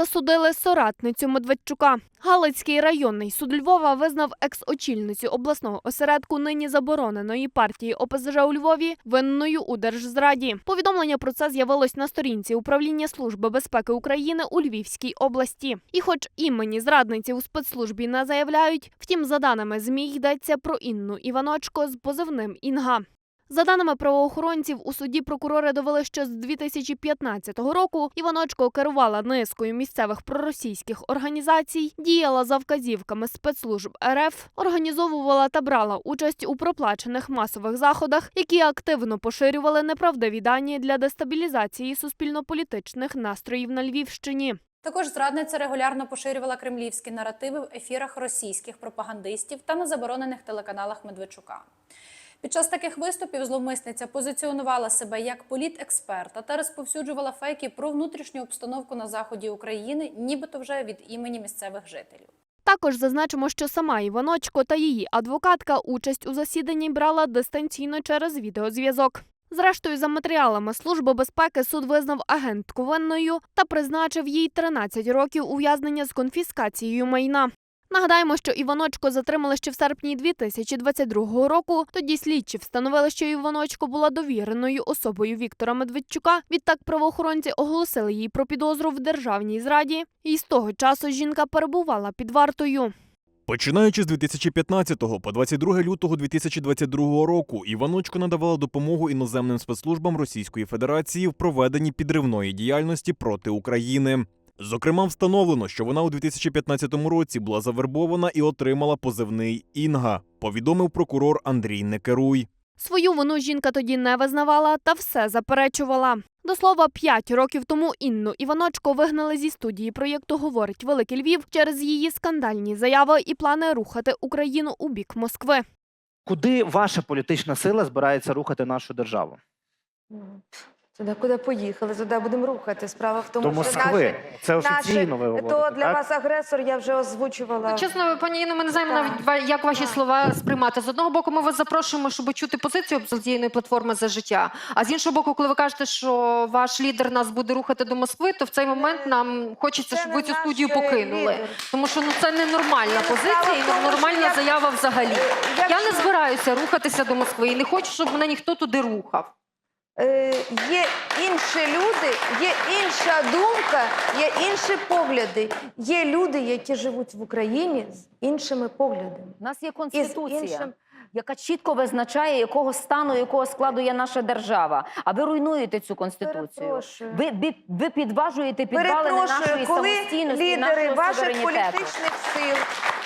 засудили соратницю Медведчука. Галицький районний суд Львова визнав екс-очільницю обласного осередку нині забороненої партії ОПЗЖ у Львові винною у держзраді. Повідомлення про це з'явилось на сторінці управління Служби безпеки України у Львівській області. І, хоч імені зрадниці у спецслужбі не заявляють, втім, за даними ЗМІ йдеться про Інну Іваночко з позивним Інга. За даними правоохоронців, у суді прокурори довели, що з 2015 року Іваночко керувала низкою місцевих проросійських організацій, діяла за вказівками спецслужб РФ, організовувала та брала участь у проплачених масових заходах, які активно поширювали неправдиві дані для дестабілізації суспільно-політичних настроїв на Львівщині. Також зрадниця регулярно поширювала кремлівські наративи в ефірах російських пропагандистів та на заборонених телеканалах Медведчука. Під час таких виступів зловмисниця позиціонувала себе як політексперта та розповсюджувала фейки про внутрішню обстановку на заході України, нібито вже від імені місцевих жителів. Також зазначимо, що сама Іваночко та її адвокатка участь у засіданні брала дистанційно через відеозв'язок. Зрештою, за матеріалами Служби безпеки суд визнав агентку винною та призначив їй 13 років ув'язнення з конфіскацією майна. Нагадаємо, що Іваночко затримали ще в серпні 2022 року. Тоді слідчі встановили, що Іваночко була довіреною особою Віктора Медведчука. Відтак правоохоронці оголосили їй про підозру в державній зраді. І з того часу жінка перебувала під вартою. Починаючи з 2015 по 22 лютого 2022 року, Іваночко надавала допомогу іноземним спецслужбам Російської Федерації в проведенні підривної діяльності проти України. Зокрема, встановлено, що вона у 2015 році була завербована і отримала позивний Інга, повідомив прокурор Андрій Некеруй. Свою вину жінка тоді не визнавала та все заперечувала. До слова, п'ять років тому Інну Іваночко вигнали зі студії проєкту Говорить Великий Львів через її скандальні заяви і плани рухати Україну у бік Москви. Куди ваша політична сила збирається рухати нашу державу? Туди, куди поїхали, туди будемо рухати. Справа в тому, До що Москви. наші, Це офіційно ви говорите, то для так? вас агресор, я вже озвучувала. Ну, чесно, пані Інно, ми не знаємо навіть ва- як ваші Так. слова сприймати. З одного боку, ми вас запрошуємо, щоб чути позицію опозиційної платформи за життя. А з іншого боку, коли ви кажете, що ваш лідер нас буде рухати до Москви, то в цей момент нам хочеться, Це щоб не ви цю наш, студію е, покинули. лідер. Тому що ну це ненормальна Ні, ну, позиція і тому, що нормальна як- заява взагалі. Е, Я не збираюся рухатися до Москви і не хочу, щоб мене ніхто туди рухав. Е, є інші люди, є інша думка, є інші погляди. Є люди, які живуть в Україні з іншими поглядами. У нас є конституція, яка чітко визначає, якого стану, якого складу є наша держава. А ви руйнуєте цю конституцію. Ви, ви, ви підважуєте підвалини нашої коли самостійності, лідери нашого ваших політичних сил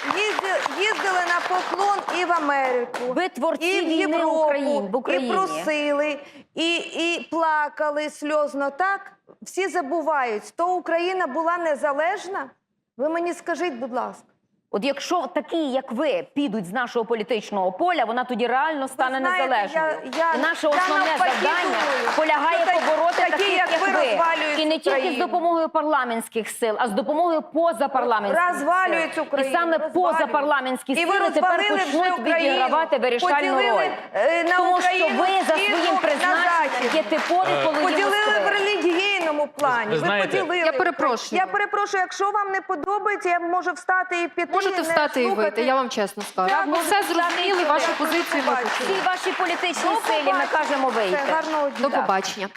їздили, їздили на поклон і в Америку. Ви творці і в війни Європу, Україн, в Україні. і просили, і, і плакали сльозно. Так всі забувають, то Україна була незалежна. Ви мені скажіть, будь ласка. От якщо такі, як ви, підуть з нашого політичного поля, вона тоді реально стане знаєте, незалежною. я- я- і наше я основне завдання полягає що побороти такі, таких, як як, ви, І не тільки з допомогою парламентських сил, а з допомогою позапарламентських Розвалюють сил. Україну, І саме розвалюють. позапарламентські І ви сили тепер почнуть відігравати вирішальну роль. е, на Тому Україну що ви за своїм призначенням є типові полові плані? Ви, ви знаєте, поділили. Я перепрошую. Я перепрошую, якщо вам не подобається, я можу встати і піти. Можете і встати слухати. і вийти, я вам чесно скажу. Так, ну, ми все зрозуміли, вашу позицію ми почули. Всі ваші політичні силі ми кажемо вийти. Гарного. До побачення.